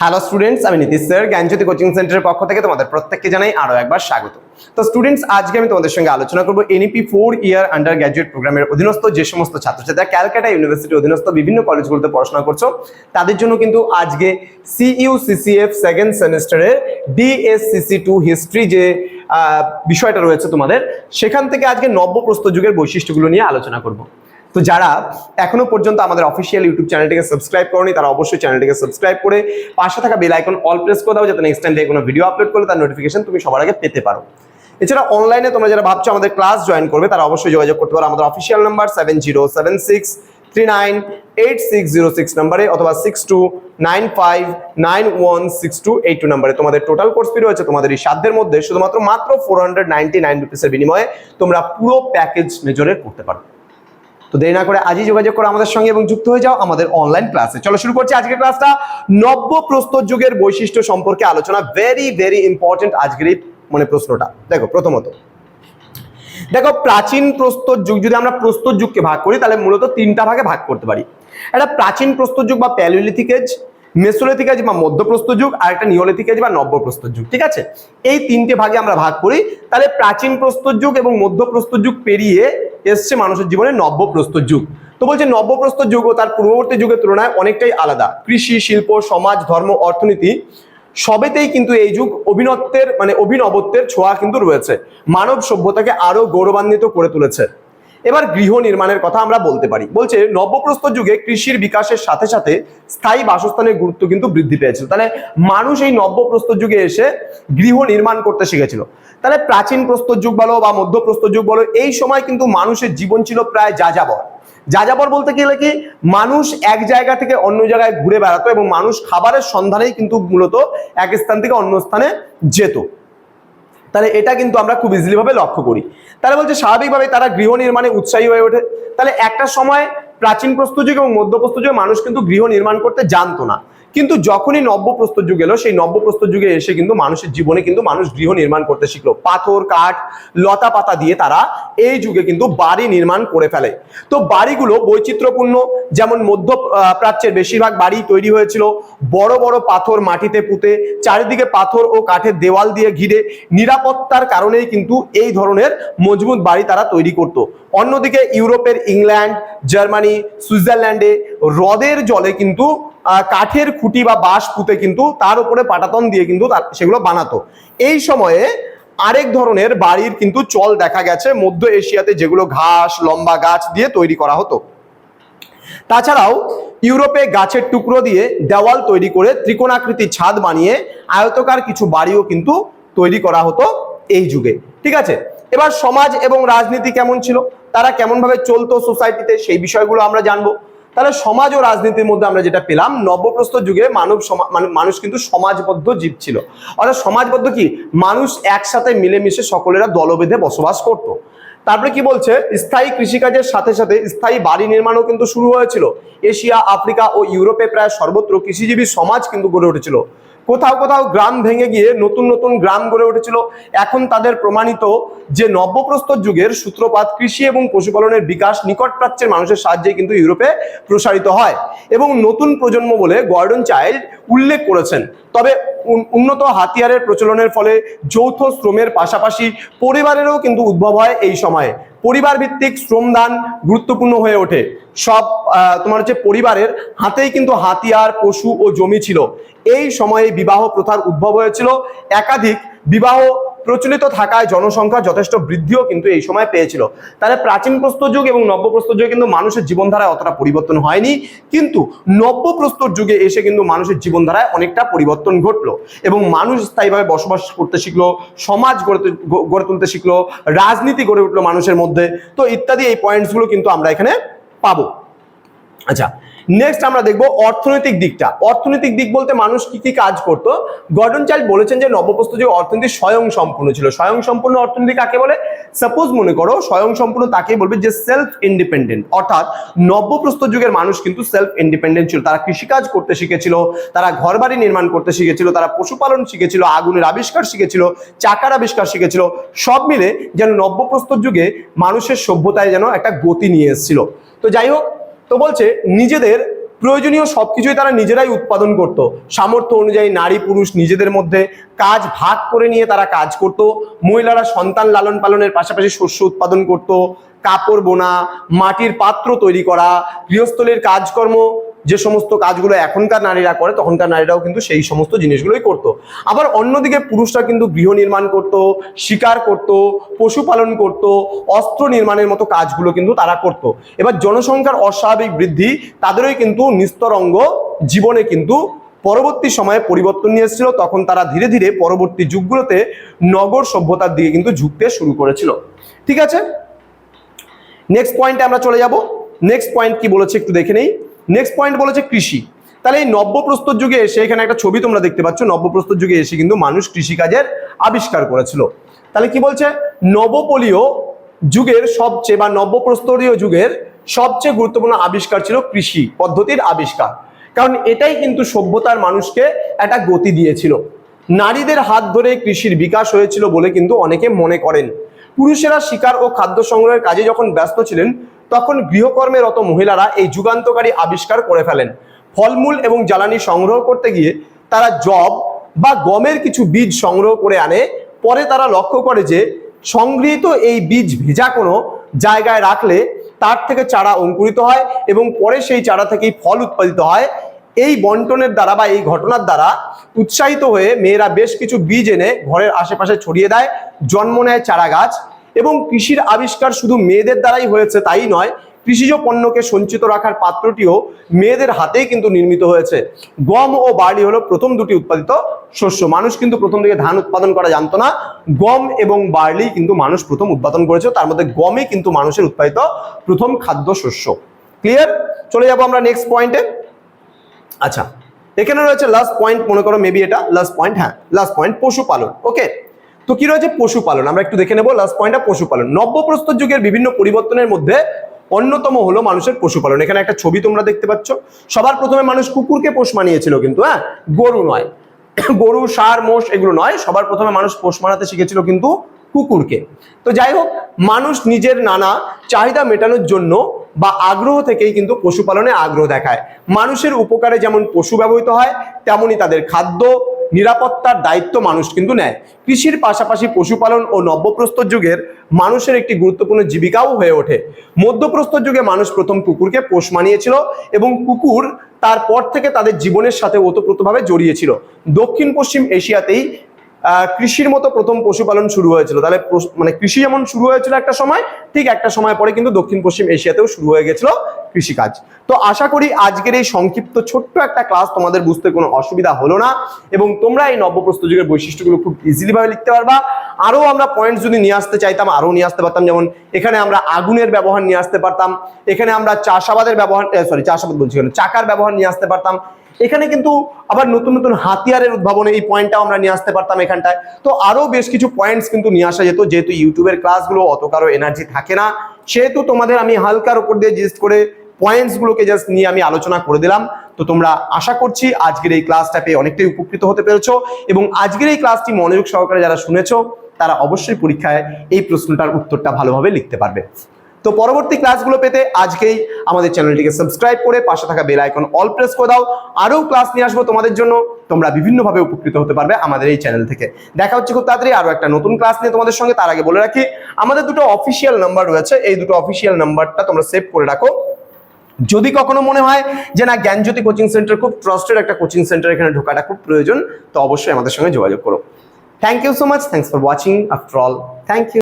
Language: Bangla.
হ্যালো স্টুডেন্টস আমি নীতিশ স্যার জ্ঞানজ্যোতি কোচিং সেন্টারের পক্ষ থেকে তোমাদের প্রত্যেককে জানাই আরও একবার স্বাগত। তো স্টুডেন্টস আজকে আমি তোমাদের সঙ্গে আলোচনা করব NEP four year undergraduate প্রোগ্রামের অধীনস্থ যে সমস্ত ছাত্রছাত্রীরা ক্যালকাটা ইউনিভার্সিটির অধীনস্থ বিভিন্ন কলেজগুলোতে পড়াশোনা করছ, তাদের জন্য কিন্তু আজকে সিইউ সিসিএফ সেকেন্ড সেমিস্টারের ডিএসসিসি টু হিস্ট্রি যে বিষয়টা রয়েছে তোমাদের, সেখান থেকে আজকে নব্য প্রস্তর যুগের বৈশিষ্ট্যগুলো নিয়ে আলোচনা করব। তো যারা এখনও পর্যন্ত আমাদের অফিসিয়াল ইউটিউব চ্যানেলটিকে সাবস্ক্রাইব করনি, তারা অবশ্যই চ্যানেলটিকে সাবস্ক্রাইব করে পাশে থাকা বেল আইকন অল প্রেস করে দাও, যাতে নেক্সট টাইম কোনো ভিডিও আপলোড করলে তার নোটিফিকেশন তুমি সবার আগে পেতে পারো। এছাড়া অনলাইনে তোমরা যারা ভাবছ আমাদের ক্লাস জয়েন করবে, তারা অবশ্যই যোগাযোগ করতে পারো আমাদের official number seven zero seven six three nine eight six zero six নাম্বারে অথবা six two nine five nine one six two eight two নাম্বারে তোমাদের টোটাল কোর্স ফি রয়েছে তোমাদের এই সাধ্যের মধ্যে, শুধুমাত্র মাত্র ফোর হান্ড্রেড নাইনটি নাইন রুপিসের বিনিময়ে তোমরা পুরো প্যাকেজ মেজরে করতে পারো। তো দেরি না করে আজই যোগাযোগ করো আমাদের সঙ্গে এবং যুক্ত হয়ে যাও আমাদের অনলাইন ক্লাসে চলো শুরু করছি আজকের ক্লাসটা নব্য প্রস্তর যুগের বৈশিষ্ট্য সম্পর্কে আলোচনা। ভেরি ভেরি ইম্পর্টেন্ট আজকের মানে প্রশ্নটা। দেখো, প্রথমত। দেখো, প্রাচীন প্রস্তর যুগ, যদি আমরা প্রস্তর যুগকে ভাগ করি, তাহলে মূলত তিনটা ভাগে ভাগ করতে পারি। একটা প্রাচীন প্রস্তর যুগ বা প্যালিওলিথিক এজ মেসোলিথিক এজ বা মধ্যপ্রস্তর যুগ আর একটা নিওলিথিক এজ বা নব্যপ্রস্তর যুগ, ঠিক আছে? এই তিনটে ভাগে আমরা ভাগ করি। তাহলে প্রাচীন প্রস্তর যুগ এবং মধ্যপ্রস্তর যুগ পেরিয়ে এসছে মানুষের জীবনে নব্যপ্রস্তর যুগ। তো বলছে নব্যপ্রস্তর যুগ ও তার পূর্ববর্তী যুগের তুলনায় অনেকটাই আলাদা। কৃষি, শিল্প, সমাজ, ধর্ম, অর্থনীতি, সবেতেই কিন্তু এই যুগ অভিনত্বের মানে অভিনবত্বের ছোঁয়া কিন্তু রয়েছে। মানব সভ্যতাকে আরও গৌরবান্বিত করে তুলেছে। এবার গৃহ নির্মাণের কথা আমরা বলতে পারি। বলছে নব্যপ্রস্তর যুগে কৃষির বিকাশের সাথে সাথে স্থায়ী বাসস্থানের গুরুত্ব কিন্তু বৃদ্ধি পেয়েছিল। তাহলে মানুষ এই নব্যপ্রস্তর যুগে এসে গৃহ নির্মাণ করতে শিখেছিল। তাহলে প্রাচীন প্রস্তর যুগ বলো বা মধ্যপ্রস্তর যুগ বলো, এই সময় কিন্তু মানুষের জীবন ছিল প্রায় যাযাবর। যাযাবর বলতে গেলে কি? মানুষ এক জায়গা থেকে অন্য জায়গায় ঘুরে বেড়াতো এবং মানুষ খাবারের সন্ধানেই কিন্তু মূলত এক স্থান থেকে অন্য স্থানে যেত। তাহলে এটা কিন্তু আমরা খুব ইজিলি ভাবে লক্ষ্য করি। তাহলে বলছে স্বাভাবিকভাবে তারা গৃহ নির্মাণে উৎসাহী হয়ে ওঠে। তাহলে একটা সময় প্রাচীন প্রস্তুত যুগ এবং মধ্য যুগে মানুষ কিন্তু গৃহ নির্মাণ করতে জানতো না। কিন্তু যখনই নব্যপ্রস্তর যুগ এলো, সেই নব্যপ্রস্তর যুগে এসে কিন্তু মানুষের জীবনে কিন্তু মানুষ গৃহ নির্মাণ করতে শিখলো। পাথর, কাঠ, লতা পাতা দিয়ে তারা এই যুগে কিন্তু বাড়ি নির্মাণ করে ফেলে। তো বাড়িগুলো বৈচিত্র্যপূর্ণ, যেমন মধ্য প্রাচ্যের বেশিরভাগ বাড়ি তৈরি হয়েছিল। বড় বড় পাথর মাটিতে পুঁতে, চারিদিকে পাথর ও কাঠের দেওয়াল দিয়ে ঘিরে। নিরাপত্তার কারণেই কিন্তু এই ধরনের মজবুত বাড়ি তারা তৈরি করত। অন্যদিকে ইউরোপের ইংল্যান্ড, জার্মানি, সুইজারল্যান্ডে হ্রদের জলে কিন্তু কাঠের খুঁটি বা বাঁশ পুঁতে কিন্তু তার উপরে পাটাতন দিয়ে কিন্তু সেগুলো বানাতো। এই সময়ে আরেক ধরনের বাড়ির কিন্তু চল দেখা গেছে, মধ্য এশিয়াতে যেগুলো ঘাস, লম্বা গাছ দিয়ে তৈরি করা হতো। তাছাড়াও ইউরোপে গাছের টুকরো দিয়ে দেওয়াল তৈরি করে ত্রিকোণাকৃতির ছাদ বানিয়ে আয়তকার কিছু বাড়িও কিন্তু তৈরি করা হতো এই যুগে। ঠিক আছে? এবার সমাজ এবং রাজনীতি কেমন ছিল? তারা কেমন ভাবে চলতো সোসাইটিতে সেই বিষয়গুলো আমরা জানব। তাহলে সমাজ ও রাজনীতির মধ্যে আমরা যেটা পেলাম নবপ্রস্ত যুগে মানব মানে মানুষ কিন্তু সমাজবদ্ধ জীব ছিল। অর্থাৎ সমাজবদ্ধ কি? মানুষ একসাথে মিলেমিশে সকলেরা দলবেঁধে বসবাস করত। তারপরে কি বলছে? স্থায়ী কৃষিকাজের সাথে সাথে স্থায়ী বাড়ি নির্মাণও কিন্তু শুরু হয়েছিল। এশিয়া, আফ্রিকা ও ইউরোপে প্রায় সর্বত্র কৃষিজীবী সমাজ কিন্তু গড়ে উঠেছিল। কোথাও কোথাও গ্রাম ভেঙে গিয়ে নতুন নতুন গ্রাম গড়ে উঠেছিল। এখন তাদের প্রমাণিত যে নব্যপ্রস্তর যুগের সূত্রপাত কৃষি এবং পশুপালনের বিকাশ নিকট প্রাচ্যের মানুষের সাহায্যে কিন্তু ইউরোপে প্রসারিত হয় এবং নতুন প্রজন্ম বলে গর্ডন চাইল্ড উল্লেখ করেছেন। তবে উন্নত হাতিয়ারের প্রচলনের ফলে যৌথ শ্রমের পাশাপাশি পরিবারেরও কিন্তু উদ্ভব হয় এই সময়ে। পরিবার ভিত্তিক শ্রমদান গুরুত্বপূর্ণ হয়ে ওঠে। সব তোমার হচ্ছে পরিবারের হাতেই কিন্তু হাতিয়ার, পশু ও জমি ছিল। এই সময়ে বিবাহ প্রথার উদ্ভব হয়েছিল। একাধিক বিবাহ প্রচলিত থাকায় জনসংখ্যা যথেষ্ট বৃদ্ধিও কিন্তু এই সময় পেয়েছিল। তাহলে প্রাচীন প্রস্তর যুগ এবং নব্যপ্রস্তর যুগে কিন্তু মানুষের জীবনধারায় অতটা পরিবর্তন হয়নি, কিন্তু নব্যপ্রস্তর যুগে এসে কিন্তু মানুষের জীবনধারায় অনেকটা পরিবর্তন ঘটলো এবং মানুষ স্থায়ীভাবে বসবাস করতে শিখলো, সমাজ গড়ে গড়ে তুলতে শিখলো, রাজনীতি গড়ে উঠল মানুষের মধ্যে। তো ইত্যাদি এই পয়েন্টসগুলো কিন্তু আমরা এখানে পাবো। আচ্ছা নেক্সট আমরা দেখব অর্থনৈতিক দিকটা। অর্থনৈতিক দিক বলতে মানুষ কি কি কাজ করত? গর্ডন চাইল্ড বলেছেন যে নবপ্রস্তর যুগে অর্থনীতি স্বয়ং সম্পূর্ণ ছিল। স্বয়ং সম্পূর্ণ অর্থনীতি কাকে বলে? সাপোজ মনে করো স্বয়ং সম্পূর্ণ তাকেই বলবে যে সেলফ ইন্ডিপেন্ডেন্ট অর্থাৎ নব্যপ্রস্তর যুগের মানুষ কিন্তু সেলফ ইন্ডিপেন্ডেন্ট ছিল। তারা কৃষিকাজ করতে শিখেছিল, তারা ঘরবাড়ি নির্মাণ করতে শিখেছিল, তারা পশুপালন শিখেছিল, আগুনের আবিষ্কার শিখেছিল, চাকার আবিষ্কার শিখেছিল। সব মিলে যেন নব্যপ্রস্তর যুগে মানুষের সভ্যতায় যেন একটা গতি নিয়ে এসেছিল। তো যাই হোক তো বলছে, নিজেদের প্রয়োজনীয় সব কিছুই তারা নিজেরাই উৎপাদন করত। সামর্থ্য অনুযায়ী নারী, পুরুষ নিজেদের মধ্যে কাজ ভাগ করে নিয়ে তারা কাজ করত। মহিলারা সন্তান লালন পালনের পাশাপাশি শস্য উৎপাদন করত। কাপড় বোনা, মাটির পাত্র তৈরি করা, গৃহস্থলীর কাজকর্ম যে সমস্ত কাজগুলো এখনকার নারীরা করে, তখনকার নারীরাও কিন্তু সেই সমস্ত জিনিসগুলোই করত। আবার অন্যদিকে পুরুষরা কিন্তু গৃহ নির্মাণ করত, শিকার করত, পশুপালন করত, অস্ত্র নির্মাণের মতো কাজগুলো কিন্তু তারা করত। এবার জনসংখ্যার অস্বাভাবিক বৃদ্ধি, তাদেরই কিন্তু নিস্তরঙ্গ জীবনে কিন্তু পরবর্তী সময়ে পরিবর্তন নিয়ে এসেছিল, তখন তারা ধীরে ধীরে পরবর্তী যুগগুলোতে নগর সভ্যতার দিকে কিন্তু ঝুঁকতে শুরু করেছিল। ঠিক আছে? নেক্সট পয়েন্টে আমরা চলে যাব। নেক্সট পয়েন্ট কি বলেছে একটু দেখে নেই। নেক্সট পয়েন্ট বলেছে কৃষি। তাহলে এই নব্যপ্রস্তর যুগে এসে এখানে একটা ছবি তোমরা দেখতে পাচ্ছ। নব্যপ্রস্তর যুগে এসে কিন্তু মানুষ কৃষিকাজের আবিষ্কার করেছিল। তাহলে কি বলছে? নবপলীয় যুগের সবচেয়ে বা নব্যপ্রস্তরীয় যুগের সবচেয়ে গুরুত্বপূর্ণ আবিষ্কার ছিল কৃষি পদ্ধতির আবিষ্কার। কারণ এটাই কিন্তু সভ্যতার মানুষকে একটা গতি দিয়েছিল। নারীদের হাত ধরে কৃষির বিকাশ হয়েছিল বলে কিন্তু অনেকে মনে করেন। পুরুষেরা শিকার ও খাদ্য সংগ্রহের কাজে যখন ব্যস্ত ছিলেন তখন গৃহকর্মেরত মহিলারা এই যুগান্তকারী আবিষ্কার করে ফেলেন। ফলমূল এবং জ্বালানি সংগ্রহ করতে গিয়ে তারা জব বা গমের কিছু বীজ সংগ্রহ করে আনে। পরে তারা লক্ষ্য করে যে সংগৃহীত এই বীজ ভেজা কোনো জায়গায় রাখলে তার থেকে চারা অঙ্কুরিত হয় এবং পরে সেই চারা থেকেই ফল উৎপাদিত হয়। এই বন্টনের দ্বারা বা এই ঘটনার দ্বারা উৎসাহিত হয়ে মেয়েরা বেশ কিছু বীজ এনে ঘরের আশেপাশে ছড়িয়ে দেয়। জন্ম নেয় চারা গাছ এবং কৃষির আবিষ্কার শুধু মেয়েদের দ্বারাই হয়েছে তাই নয়, কৃষিজ পণ্যকে সঞ্চিত রাখার পাত্রটিও মেয়েদের হাতেই কিন্তু নির্মিত হয়েছে। গম ও বার্লি হলো প্রথম দুটি উৎপাদিত শস্য। মানুষ কিন্তু প্রথম দিকে ধান উৎপাদন করা জানতো না। গম এবং বার্লি কিন্তু মানুষ প্রথম উৎপাদন করেছে তার মধ্যে গমই কিন্তু মানুষের উৎপাদিত প্রথম খাদ্য শস্য। ক্লিয়ার চলে যাব আমরা নেক্সট পয়েন্টে আচ্ছা এখানে রয়েছে লাস্ট পয়েন্ট মনে করো মেবি এটা লাস্ট পয়েন্ট হ্যাঁ লাস্ট পয়েন্ট পশুপালন ওকে তো কি রয়েছে? পশুপালন। আমরা একটু দেখে নেব। লাস্ট পয়েন্টটা পশুপালন। নব্যপ্রস্তর যুগের বিভিন্ন পরিবর্তনের মধ্যে অন্যতম হলো মানুষের পশুপালন। এখানে একটা ছবি তোমরা দেখতে পাচ্ছ। সবার প্রথমে মানুষ কুকুরকে পোষ মানিয়েছিল কিন্তু হ্যাঁ? গরু নয়। গরু সার মোষ এগুলো নয়। সবার প্রথমে মানুষ পোষ মানাতে শিখেছিল কিন্তু কুকুরকে। তো যাই হোক, মানুষ নিজের নানা চাহিদা মেটানোর জন্য বা আগ্রহ থেকেই কিন্তু পশুপালনে আগ্রহ দেখায়। মানুষের উপকারে যেমন পশু ব্যবহৃত হয় তেমনি তাদের খাদ্য নিরাপত্তার দায়িত্ব মানুষ কিন্তু নেয়। কৃষির পাশাপাশি পশুপালন ও নব্যপ্রস্তর যুগের মানুষের একটি গুরুত্বপূর্ণ জীবিকাও হয়ে ওঠে। মধ্যপ্রস্তর যুগে মানুষ প্রথম কুকুরকে পোষ মানিয়েছিল এবং কুকুর তারপর থেকে তাদের জীবনের সাথে ওতপ্রোতভাবে জড়িয়েছিল। দক্ষিণ পশ্চিম এশিয়াতেই কৃষির মতো প্রথম পশুপালন শুরু হয়েছিল। তাহলে মানে কৃষি যেমন শুরু হয়েছিল একটা সময়, ঠিক একটা সময় পরে কিন্তু দক্ষিণ পশ্চিম এশিয়াতেও শুরু হয়ে গেছিল কৃষিকাজ। তো আশা করি আজকের এই সংক্ষিপ্ত ছোট্ট একটা ক্লাস তোমাদের বুঝতে কোনো অসুবিধা হলো না এবং তোমরা এই নব্যপ্রস্তর যুগের বৈশিষ্ট্যগুলো খুব ইজিলি ভাবে লিখতে পারবা। আরও আমরা পয়েন্ট যদি নিয়ে আসতে চাইতাম আরও নিয়ে আসতে পারতাম। যেমন এখানে আমরা আগুনের ব্যবহার নিয়ে আসতে পারতাম, এখানে আমরা চাষাবাদের ব্যবহার সরি চাষাবাদ বলছি চাকার ব্যবহার নিয়ে আসতে পারতাম এখানে কিন্তু আবার নতুন নতুন হাতিয়ারের উদ্ভাবনে এই পয়েন্টটাও আমরা নিয়ে আসতে পারতাম এখানটায়। তো আরও বেশ কিছু পয়েন্টস কিন্তু নিয়ে আসা যেত, যেহেতু ইউটিউবের ক্লাসগুলো অত কারও এনার্জি থাকে না, সেহেতু তোমাদের আমি হালকার উপর দিয়ে জিস্ট করে পয়েন্টসগুলোকে জাস্ট নিয়ে আমি আলোচনা করে দিলাম। তো তোমরা আশা করছি আজকের এই ক্লাসটা পেয়ে অনেকটাই উপকৃত হতে পেরেছ এবং আজকের এই ক্লাসটি মনোযোগ সহকারে যারা শুনেছো, তারা অবশ্যই পরীক্ষায় এই প্রশ্নটার উত্তরটা ভালোভাবে লিখতে পারবে। তো পরবর্তী ক্লাসগুলো পেতে আজকেই আমাদের চ্যানেলটিকে সাবস্ক্রাইব করে পাশে থাকা বেল আইকন অল প্রেস করে দাও। আরও ক্লাস নিয়ে আসব তোমাদের জন্য। তোমরা বিভিন্নভাবে উপকৃত হতে পারবে আমাদের এই চ্যানেল থেকে। দেখা হচ্ছে খুব তাড়াতাড়ি আরও একটা নতুন ক্লাস নিয়ে তোমাদের সঙ্গে। তার আগে বলে রাখি, আমাদের দুটো অফিসিয়াল নাম্বার রয়েছে। এই দুটো অফিসিয়াল নাম্বারটা তোমরা সেভ করে রাখো। যদি কখনো মনে হয় যে না, জ্ঞানজ্যোতি কোচিং সেন্টার খুব ট্রাস্টেড একটা কোচিং সেন্টার এখানে ঢোকাটা খুব প্রয়োজন, তো অবশ্যই আমাদের সঙ্গে যোগাযোগ করো। Thank you so much thanks for watching after all thank you